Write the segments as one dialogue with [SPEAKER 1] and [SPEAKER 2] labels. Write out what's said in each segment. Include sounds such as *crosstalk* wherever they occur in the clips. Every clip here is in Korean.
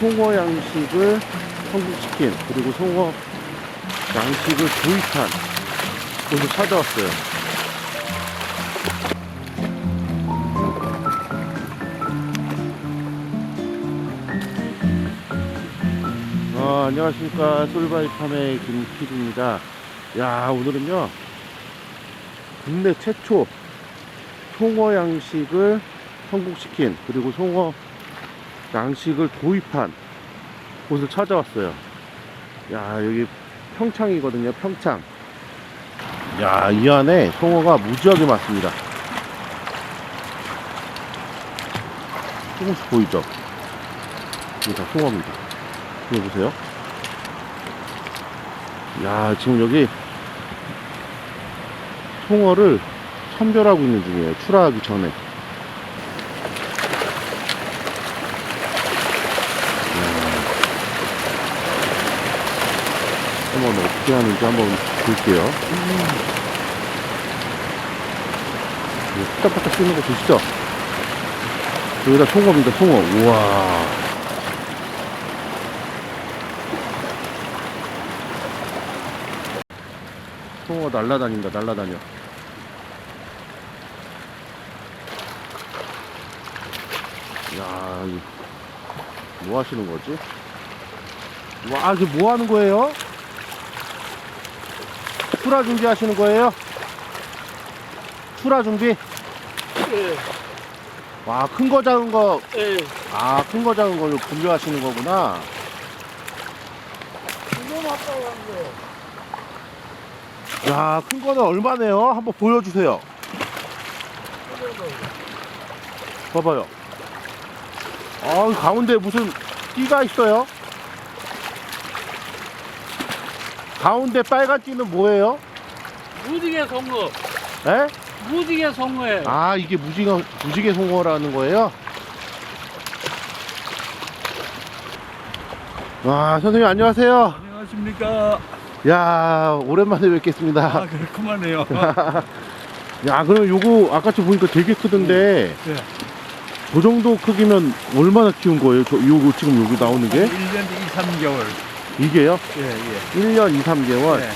[SPEAKER 1] 송어 양식을 성공시킨 그리고 송어 양식을 도입한 곳을 찾아왔어요. 어, 안녕하십니까 솔바이팜의 김PD입니다. 야 오늘은요 국내 최초 송어 양식을 성공시킨 그리고 송어 양식을 도입한 곳을 찾아왔어요. 야, 여기 평창이거든요, 평창. 야, 이 안에 송어가 무지하게 많습니다. 조금씩 보이죠? 이게 다 송어입니다. 이거 보세요. 야, 지금 여기 송어를 선별하고 있는 중이에요. 출하하기 전에. 한번 어떻게 하는지 한번 볼게요. 이거 후딱후딱 쓰는 거 보시죠? 여기다 송어입니다, 송어. 우와. 송어 날라다닌다, 날라다녀. 야, 이뭐 하시는 거지? 와, 이게 뭐 하는 거예요? 출하 준비 하시는 거예요? 출하 준비?
[SPEAKER 2] 예,
[SPEAKER 1] 와, 큰 거 작은 거,
[SPEAKER 2] 예.
[SPEAKER 1] 아, 큰 거 작은 걸로 분류하시는 거구나.
[SPEAKER 2] 거.
[SPEAKER 1] 야, 큰 거는 얼마네요? 한번 보여주세요. 봐봐요. 아, 가운데 무슨 띠가 있어요? 가운데 빨간 띠는 뭐예요?
[SPEAKER 2] 무지개 송어.
[SPEAKER 1] 에?
[SPEAKER 2] 무지개 송어에.
[SPEAKER 1] 아, 이게 무지개, 무지개 송어라는 거예요? 와, 선생님 안녕하세요.
[SPEAKER 2] 안녕하십니까.
[SPEAKER 1] 야, 오랜만에 뵙겠습니다.
[SPEAKER 2] 아, 그렇구만해요. *laughs*
[SPEAKER 1] 야, 그러면 요거 아까쯤 보니까 되게 크던데,
[SPEAKER 2] 예.
[SPEAKER 1] 그 정도 크기면 얼마나 키운 거예요? 저, 요거 지금 여기 나오는 게?
[SPEAKER 2] 1년 2, 3개월.
[SPEAKER 1] 이게요?
[SPEAKER 2] 예, 예.
[SPEAKER 1] 1년 2, 3개월?
[SPEAKER 2] 예.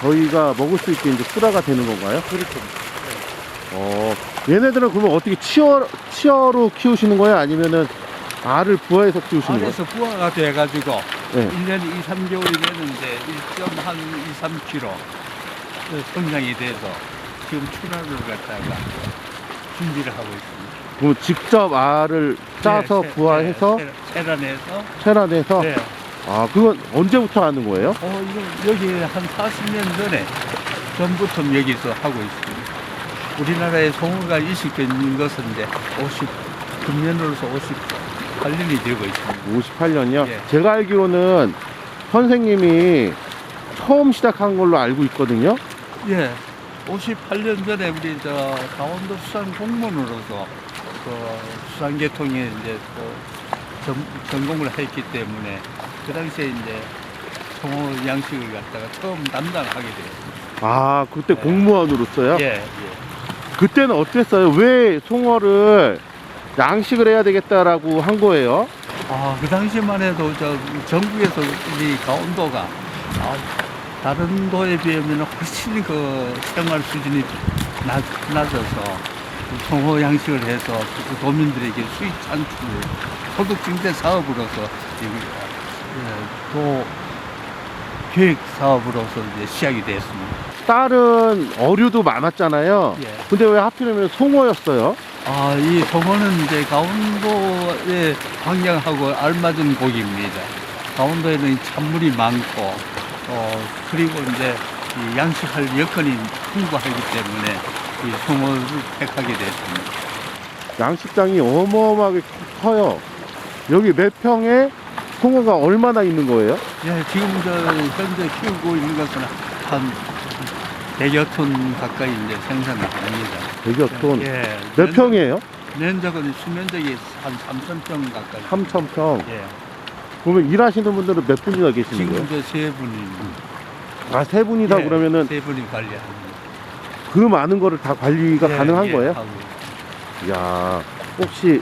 [SPEAKER 1] 저희가 먹을 수 있게 이제 출하가 되는 건가요?
[SPEAKER 2] 그렇죠.
[SPEAKER 1] 어, 얘네들은 그러면 어떻게 치어, 치어로 키우시는 거예요? 아니면은 알을 부화해서 키우시는 거예요?
[SPEAKER 2] 안에서 부화가 돼가지고
[SPEAKER 1] 네.
[SPEAKER 2] 1년 2, 3개월이 됐는데 1.한 2, 3kg 성장이 돼서 지금 출하를 갖다가 준비를 하고 있습니다.
[SPEAKER 1] 그럼 직접 알을 짜서
[SPEAKER 2] 네, 세-
[SPEAKER 1] 부화해서
[SPEAKER 2] 네, 세- 세란해서
[SPEAKER 1] 체란해서?
[SPEAKER 2] 네.
[SPEAKER 1] 아, 그건 언제부터 하는 거예요?
[SPEAKER 2] 어, 이거 여기 한 40년 전에 전부터 여기서 하고 있습니다. 우리나라에 송어가 이식된 것은 이제 50, 금년으로서 58년이 되고 있습니다.
[SPEAKER 1] 58년이요?
[SPEAKER 2] 예.
[SPEAKER 1] 제가 알기로는 선생님이 처음 시작한 걸로 알고 있거든요.
[SPEAKER 2] 예. 58년 전에 우리 저 강원도 수산 공무원으로서 그 수산 계통에 이제 또 전, 전공을 했기 때문에 그 당시에 이제 송어 양식을 갖다가 처음 담당하게 되었습니다.
[SPEAKER 1] 아, 그때
[SPEAKER 2] 네.
[SPEAKER 1] 공무원으로서요?
[SPEAKER 2] 예, 예.
[SPEAKER 1] 그때는 어땠어요? 왜 송어를 양식을 해야 되겠다라고 한 거예요?
[SPEAKER 2] 아, 그 당시만 해도 저 전국에서 이 강원도가 아, 다른 도에 비하면 훨씬 그 생활 수준이 낮, 낮아서 그 송어 양식을 해서 그 도민들에게 수익 창출을 소득 증대 사업으로서 이, 예, 도 계획 사업으로서 이제 시작이 됐습니다.
[SPEAKER 1] 다른 어류도 많았잖아요.
[SPEAKER 2] 예.
[SPEAKER 1] 근데 왜 하필이면 송어였어요?
[SPEAKER 2] 아, 이 송어는 이제 강원도의 환경하고 알맞은 고기입니다. 강원도에는 찬물이 많고, 어, 그리고 이제 이 양식할 여건이 풍부하기 때문에 이 송어를 택하게 됐습니다.
[SPEAKER 1] 양식장이 어마어마하게 커요. 여기 몇 평에 송어가 얼마나 있는 거예요?
[SPEAKER 2] 예, 지금 저 현재 키우고 있는 것은 한 100여 톤 가까이 이제 생산이 됩니다.
[SPEAKER 1] 100여 톤.
[SPEAKER 2] 예.
[SPEAKER 1] 몇
[SPEAKER 2] 면-
[SPEAKER 1] 평이에요?
[SPEAKER 2] 면적은 수면적이 한 3,000평 가까이.
[SPEAKER 1] 3,000평.
[SPEAKER 2] 예.
[SPEAKER 1] 그러면 일하시는 분들은 몇 분이나 계시는
[SPEAKER 2] 지금
[SPEAKER 1] 거예요?
[SPEAKER 2] 저세 분입니다.
[SPEAKER 1] 아, 세 분이다
[SPEAKER 2] 예,
[SPEAKER 1] 그러면은
[SPEAKER 2] 세 분이 관리합니다.
[SPEAKER 1] 그 많은 거를 다 관리가
[SPEAKER 2] 예,
[SPEAKER 1] 가능한
[SPEAKER 2] 예,
[SPEAKER 1] 거예요?
[SPEAKER 2] 하고.
[SPEAKER 1] 야 혹시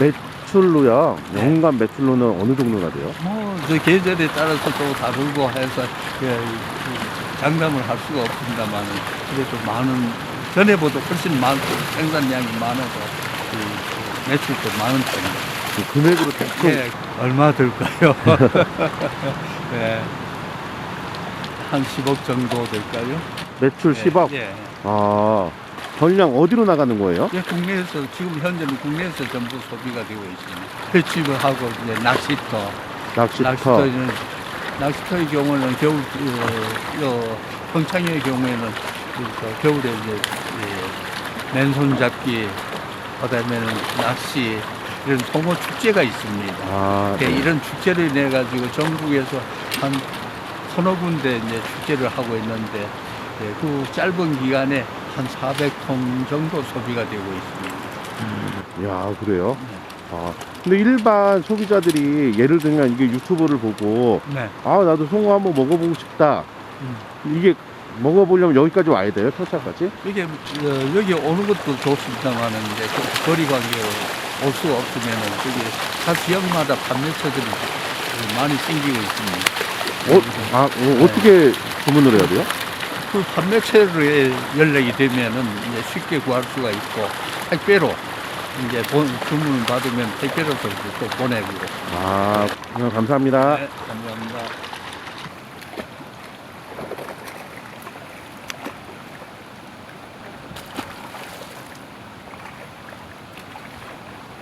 [SPEAKER 1] 매, 매출로요. 연간 매출로는 어느 정도나 돼요?
[SPEAKER 2] 뭐, 저 계절에 따라서 또 다르고 해서, 예, 그 장담을 할 수가 없습니다만, 그래도 많은, 전에보다 훨씬 많고, 생산량이 많아서, 그 매출도 많은 편입니다.
[SPEAKER 1] 그 금액으로 대충
[SPEAKER 2] 예, 얼마 들까요? *laughs* 예, 한 10억 정도 될까요?
[SPEAKER 1] 매출
[SPEAKER 2] 예,
[SPEAKER 1] 10억.
[SPEAKER 2] 예.
[SPEAKER 1] 아, 전량 어디로 나가는 거예요?
[SPEAKER 2] 예, 국내에서, 지금 현재는 국내에서 전부 소비가 되고 있습니다. 배집을 하고, 이제 낚시터,
[SPEAKER 1] 낚시터.
[SPEAKER 2] 낚시터는 낚시터의 경우는 겨울 어, 어, 평창의 경우에는 그, 저 겨울에 이제 예, 맨손 잡기 그다음에는 낚시 이런 송어 축제가 있습니다.
[SPEAKER 1] 아,
[SPEAKER 2] 예,
[SPEAKER 1] 네.
[SPEAKER 2] 이런 축제를 내 가지고 전국에서 한 서너 군데 이제 축제를 하고 있는데 예, 그 짧은 기간에 한 400톤 정도 소비가 되고 있습니다.
[SPEAKER 1] 야, 그래요?
[SPEAKER 2] 네.
[SPEAKER 1] 아, 근데 일반 소비자들이 예를 들면 이게 유튜브를 보고
[SPEAKER 2] 네.
[SPEAKER 1] 아, 나도 송어 한번 먹어보고 싶다.
[SPEAKER 2] 음.
[SPEAKER 1] 이게 먹어보려면 여기까지 와야 돼요? 평창까지?
[SPEAKER 2] 이게 어, 여기 오는 것도 좋습니다만은 이제 그 거리 관계로 올수 없으면은 저기 각 지역마다 판매처들이 많이 생기고 있습니다.
[SPEAKER 1] 어, 아, 어, 어떻게 주문을 해야 돼요?
[SPEAKER 2] 그 판매처에 연락이 되면은 이제 쉽게 구할 수가 있고 택배로 이제 본, 주문을 받으면 택배로서 또 보내고.
[SPEAKER 1] 아, 그냥 감사합니다.
[SPEAKER 2] 네, 감사합니다.